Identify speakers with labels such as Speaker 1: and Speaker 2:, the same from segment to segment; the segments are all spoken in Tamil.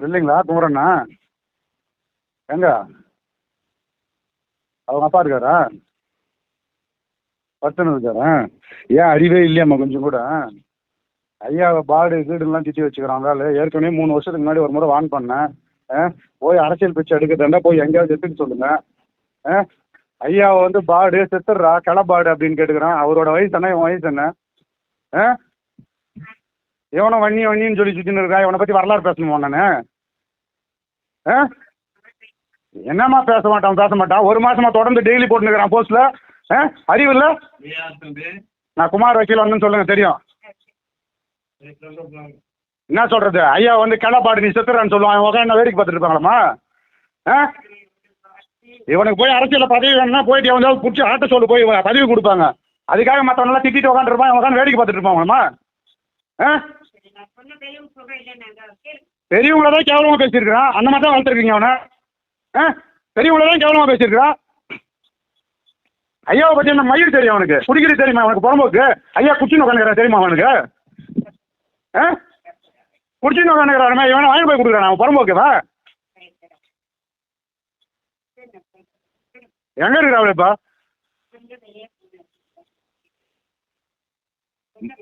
Speaker 1: இல்லைங்களா? குமரண்ணா எங்க அவங்க அப்பா இருக்காரா? பத்துன்னு இருக்காரா? ஏன் அறிவே இல்லையாம்மா கொஞ்சம் கூட? ஐயா பாடு வீடுலாம் திட்டி வச்சுக்கிறான் வேலை ஏற்கனவே மூணு வருஷத்துக்கு முன்னாடி ஒரு முறை வான் பண்ணேன். ஆ? போய் அரசியல் பிச்சை எடுக்கிறதா போய் எங்கேயாவது எடுத்துக்க சொல்லுங்க. ஆ? ஐயாவை வந்து பாடு செத்துடுறா கிளப்பாடு அப்படின்னு கேட்டுக்கிறான். அவரோட வயசு என்ன? என் வயசு என்ன? ஆ? இவனை வண்ணி வண்ணின்னு சொல்லி சுற்றின்னு இருக்கா? இவனை பற்றி வரலாறு பேசணுமா நான்? ஆ? என்னம்மா பேச மாட்டான் பேச மாட்டான்? ஒரு மாசமா தொடர்ந்து டெய்லி போட்டுருக்கிறான் போஸ்ட்ல ஆ? அறிவு இல்லை? நான் குமார் வக்கீல் வந்து சொல்லுங்க தெரியும். என்ன சொல்றது? ஐயா வந்து கிளப்பாடு நீ செத்துறான்னு சொல்லுவான். அவன் உட்காந்து வேடிக்கை பார்த்துட்டு இருப்பாங்களாம்மா? ஆ? இவனுக்கு போய் அரசியலில் பதவி வேணும்னா போயிட்டு எவனாவது பிடிச்சி ஆட்ட சொல்லு போய் பதவி கொடுப்பாங்க. அதுக்காக மற்றவனெல்லாம் திட்டிட்டு உட்காந்துருப்பான் உட்காந்து வேடிக்கை பார்த்துட்டு இருப்பாங்களாம்மா ஆ? பெரியவங்கள தான் கேவலமாக பேசியிருக்கிறான் அந்த மாதிரி தான் வளர்த்துருக்கீங்க அவனை. ஆ? பெரியவங்கள தான் கேவலமாக பேசியிருக்கிறான் ஐயாவை பற்றி என்ன மயிர் தெரியும் அவனுக்கு? குடிக்கிறது தெரியுமா அவனுக்கு புறம்போக்கு? ஐயா குச்சின்னு உட்காந்துக்கிறான் தெரியுமா அவனுக்கு? ஆ? குடிச்சின்னு உட்காந்துக்கிறான் இவனை வாங்கி போய் கொடுக்குறான்? அவன் புறம்போக்குவா எங்கே இருக்கிறாள் இப்போ?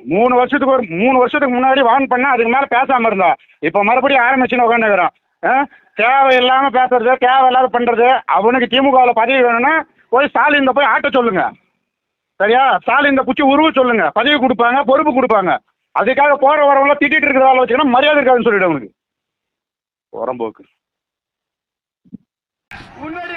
Speaker 1: மூணு வருஷத்துக்கு ஒரு மூணு வருஷத்துக்கு முன்னாடி வான் பண்ண அதுக்கு மேலே பேசாமல் இருந்தா. இப்போ மறுபடியும் ஆரம்பிச்சுன்னு உட்காந்துக்கிறான் ஆ? தேவையில்லாமல் பேசுறது தேவை இல்லாத பண்ணுறது அவனுக்கு திமுகவில் பதவி வேணும்னா போய் ஸ்டாலின் போய் ஆட்ட சொல்லுங்க. சரியா? ஸ்டாலின் குச்சி உருவ சொல்லுங்க. பதவி கொடுப்பாங்க பொறுப்பு கொடுப்பாங்க. அதுக்காக போகிற வரவங்கள திட்டிட்டு இருக்கிறதால வச்சுக்கணும் மரியாதை இருக்காதுன்னு சொல்லிவிடு அவனுக்கு. உரம்போக்கு
Speaker 2: முன்னாடி